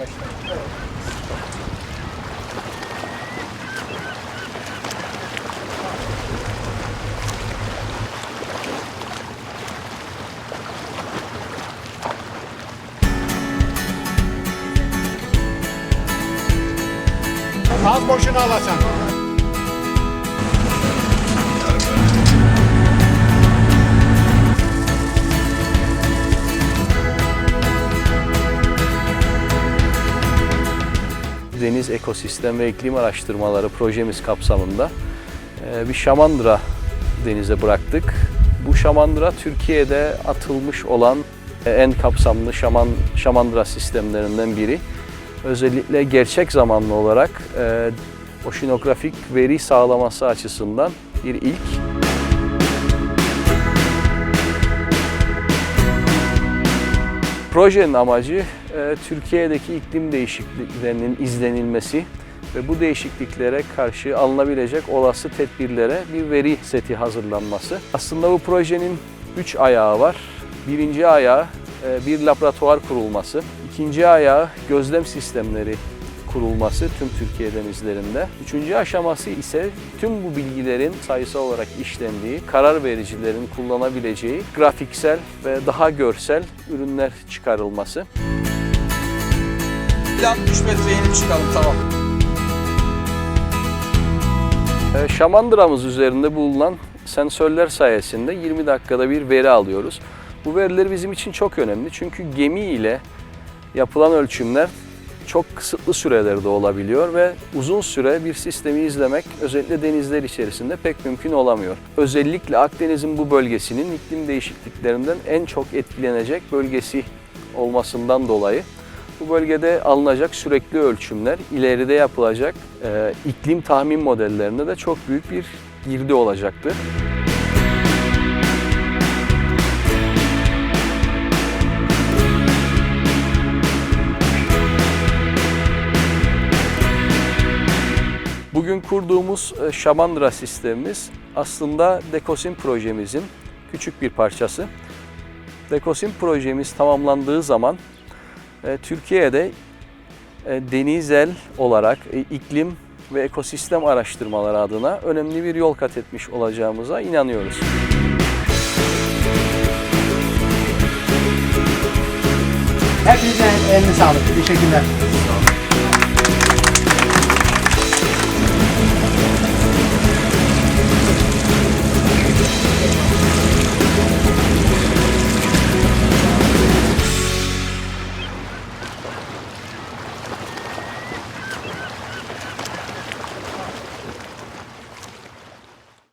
arkadaşlar. Az boşuna alasan. Deniz Ekosistem ve İklim Araştırmaları projemiz kapsamında e, bir şamandıra denize bıraktık. Bu şamandıra Türkiye'de atılmış olan e, en kapsamlı şaman şamandıra sistemlerinden biri. Özellikle gerçek zamanlı olarak e, oşinografik veri sağlaması açısından bir ilk. Projenin amacı e, Türkiye'deki iklim değişikliklerinin izlenilmesi ve bu değişikliklere karşı alınabilecek olası tedbirlere bir veri seti hazırlanması. Aslında bu projenin üç ayağı var. Birinci ayağı e, bir laboratuvar kurulması. İkinci ayağı gözlem sistemleri kurulması tüm Türkiye denizlerinde. Üçüncü aşaması ise tüm bu bilgilerin sayısal olarak işlendiği, karar vericilerin kullanabileceği grafiksel ve daha görsel ürünler çıkarılması. Plan 3 metre inip çıkalım tamam. Ee, Şamandıramız üzerinde bulunan sensörler sayesinde 20 dakikada bir veri alıyoruz. Bu veriler bizim için çok önemli çünkü gemi ile yapılan ölçümler çok kısıtlı sürelerde olabiliyor ve uzun süre bir sistemi izlemek özellikle denizler içerisinde pek mümkün olamıyor. Özellikle Akdeniz'in bu bölgesinin iklim değişikliklerinden en çok etkilenecek bölgesi olmasından dolayı bu bölgede alınacak sürekli ölçümler ileride yapılacak e, iklim tahmin modellerinde de çok büyük bir girdi olacaktır. Bugün kurduğumuz e, Şamandıra sistemimiz aslında Dekosim projemizin küçük bir parçası. Dekosim projemiz tamamlandığı zaman e, Türkiye'de e, denizel olarak iklim ve ekosistem araştırmaları adına önemli bir yol kat etmiş olacağımıza inanıyoruz. Hepinizin eline sağlık. Teşekkürler.